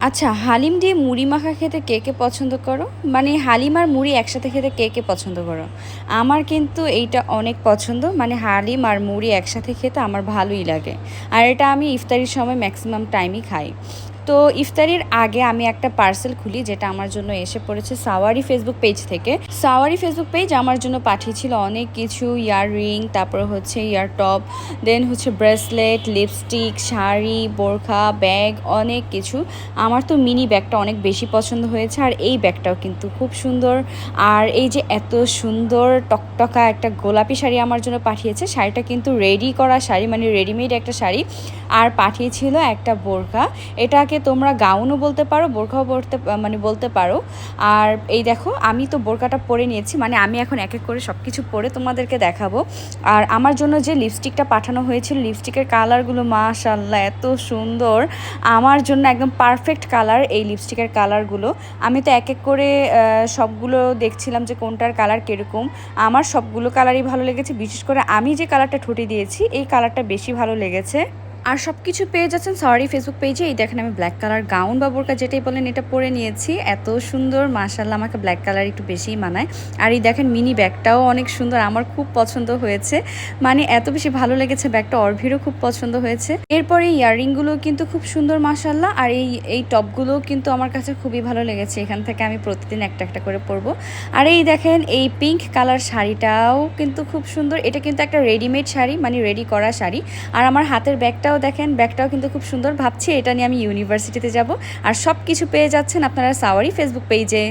আচ্ছা হালিম দিয়ে মুড়ি মাখা খেতে কে কে পছন্দ করো? মানে হালিম আর মুড়ি একসাথে খেতে কে কে পছন্দ করো? আমার কিন্তু এইটা অনেক পছন্দ। মানে হালিম আর মুড়ি একসাথে খেতে আমার ভালোই লাগে। আর এটা আমি ইফতারির সময় ম্যাক্সিমাম টাইমই খাই। তো ইফতারির আগে আমি একটা পার্সেল খুলি যেটা আমার জন্য এসে পড়েছে সাওয়ারি ফেসবুক পেজ থেকে। সাওয়ারি ফেসবুক পেজ আমার জন্য পাঠিয়েছিল অনেক কিছু ইয়ার রিং তারপর হচ্ছে ইয়ার টপ দেন হচ্ছে ব্রেসলেট লিপস্টিক শাড়ি, বোরখা ব্যাগ অনেক কিছু। আমার তো মিনি ব্যাগটা অনেক বেশি পছন্দ হয়েছে আর এই ব্যাগটাও কিন্তু খুব সুন্দর। আর এই যে এত সুন্দর টকটকা একটা গোলাপি শাড়ি আমার জন্য পাঠিয়েছে, শাড়িটা কিন্তু রেডি করা শাড়ি মানে রেডিমেড একটা শাড়ি। আর পাঠিয়েছিল একটা বোরখা। এটাকে তোমরা গাউনও বলতে পারো, বোরখাও পরতে মানে বলতে পারো। আর এই দেখো, আমি তো বোরকাটা পরে নিয়েছি মানে আমি এখন এক এক করে সব কিছু পরে তোমাদেরকে দেখাবো। আর আমার জন্য যে লিপস্টিকটা পাঠানো হয়েছিল লিপস্টিকের কালারগুলো মাশাল্লাহ এত সুন্দর। আমার জন্য একদম পারফেক্ট কালার এই লিপস্টিকের কালারগুলো আমি তো এক এক করে সবগুলো দেখছিলাম যে কোনটার কালার কীরকম। আমার সবগুলো কালারই ভালো লেগেছে, বিশেষ করে আমি যে কালারটা ঠুটি দিয়েছি, এই কালারটা বেশি ভালো লেগেছে। আর সব কিছু পেয়ে যাচ্ছেন সরি ফেসবুক পেজে এই দেখেন আমি ব্ল্যাক কালার গাউন বা বোরকা যেটাই বলেন, এটা পরে নিয়েছি। এত সুন্দর মাশাল্লাহ আমাকে ব্ল্যাক কালার একটু বেশিই মানায়। আর এই দেখেন মিনি ব্যাগটাও অনেক সুন্দর, আমার খুব পছন্দ হয়েছে। মানে এত বেশি ভালো লেগেছে ব্যাগটা অর্ভিরও খুব পছন্দ হয়েছে। এরপরে ইয়াররিংগুলো কিন্তু খুব সুন্দর মাশাল্লাহ আর এই এই টপগুলোও কিন্তু আমার কাছে খুবই ভালো লেগেছে। এখান থেকে আমি প্রতিদিন একটা একটা করে পরবো। আর এই দেখেন, এই পিঙ্ক কালার শাড়িটাও কিন্তু খুব সুন্দর। এটা কিন্তু একটা রেডিমেড শাড়ি মানে রেডি করা শাড়ি। আর আমার হাতের ব্যাগটাও দেখেন, ব্যাগটাও কিন্তু খুব সুন্দর। ভাবছি এটা নিয়ে আমি ইউনিভার্সিটিতে যাব। আর সব কিছু পেয়ে যাচ্ছেন আপনারা সাওয়ারি ফেসবুক পেজে।